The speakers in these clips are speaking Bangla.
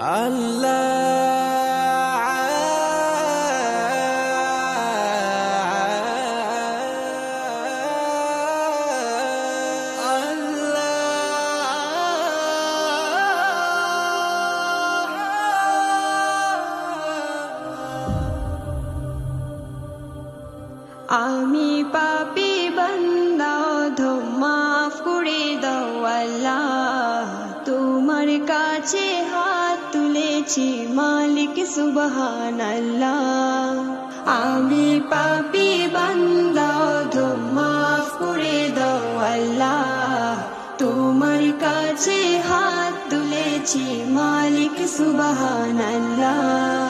আমি পাপি বান্দা ধম মাফ দাও আল্লাহ। তোমার কাছে তুলেছি মালিক সুবহান আল্লাহ আমি পাপি বান্দা মাফ করে দাও আল্লাহ। তোমার কাছে হাত তুলেছি মালিক সুবহান আল্লাহ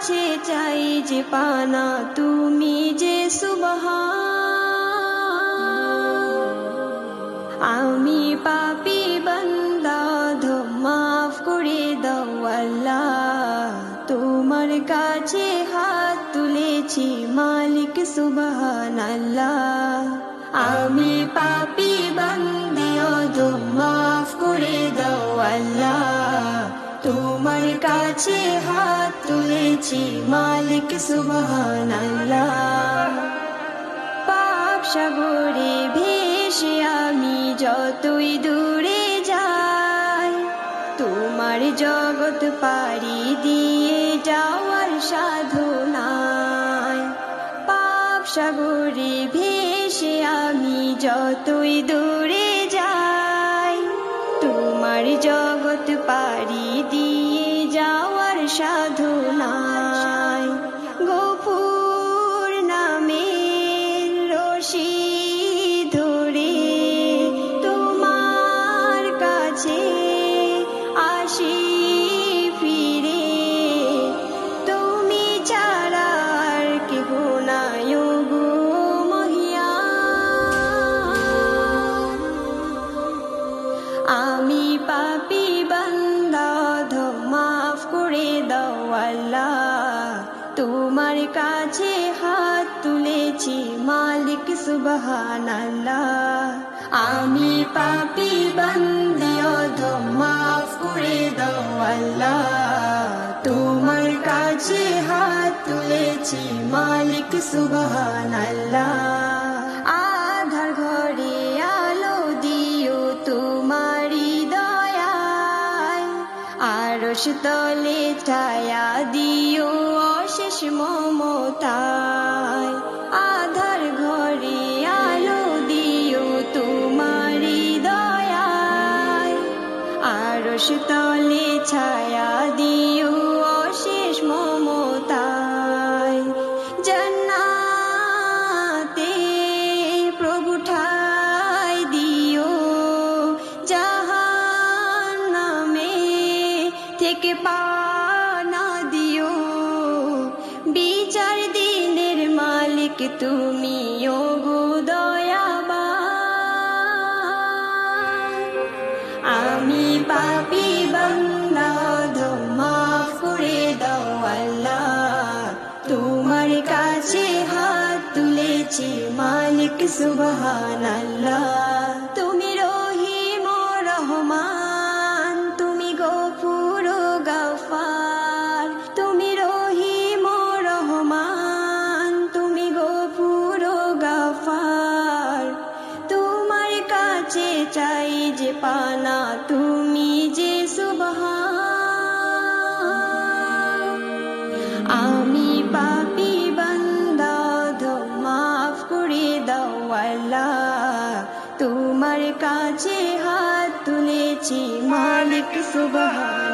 কাছে চাই যে পানা, তুমি যে সুবহান। আমি পাপি বান্দা মাফ করে দাও আল্লাহ। তোমার কাছে হাত তুলেছি, মালিক সুবহান আল্লাহ। আমি পাপি বান্দি, ধো, মাফ করে দাও আল্লাহ। কাছে হাত তুলেছি, মালিক সুবহান পাপ সাগরে ভেসে আমি যতই দূরে যাই, তোমার জগৎ পারি দিয়ে যাওয়ার সাধনায়। পাপ সাগরে ভেসে আমি যতই দূরে যাই, তোমার জগৎ পারি দিয়ে গোপুর নামের রশি ধরে তোমার কাছে আসি ফিরে। তুমি মহিয়া। আমি পাপি তোমার কাছে হাত তুলেছি, মালিক সুবহান আমি পাপি বান্দিও ধো মাফ করে দাও আল্লাহ। তোমার কাছে হাত তুলেছি, মালিক সুবহান ঘরে আলো দিও তোমারি তলে ছায়া দিও আধার ঘরে আলো দিও তলে ছায়া দিও অশেষ মমতায়। জান্নাতে প্রভু ঠাই দিও, জাহান্নামে থেকে পানা তুমি ও গো দয়াবান? আমি পাপি বাংলা মাফ করে দাও তোমার কাছে হাত তুলেছি মালিক সুবহান যে পানা তুমি যে সুবহান। আমি পাপি বান্দা মাফ করে দাও আল্লাহ। তোমার কাছে হাত তুলেছি মালিক আল্লাহ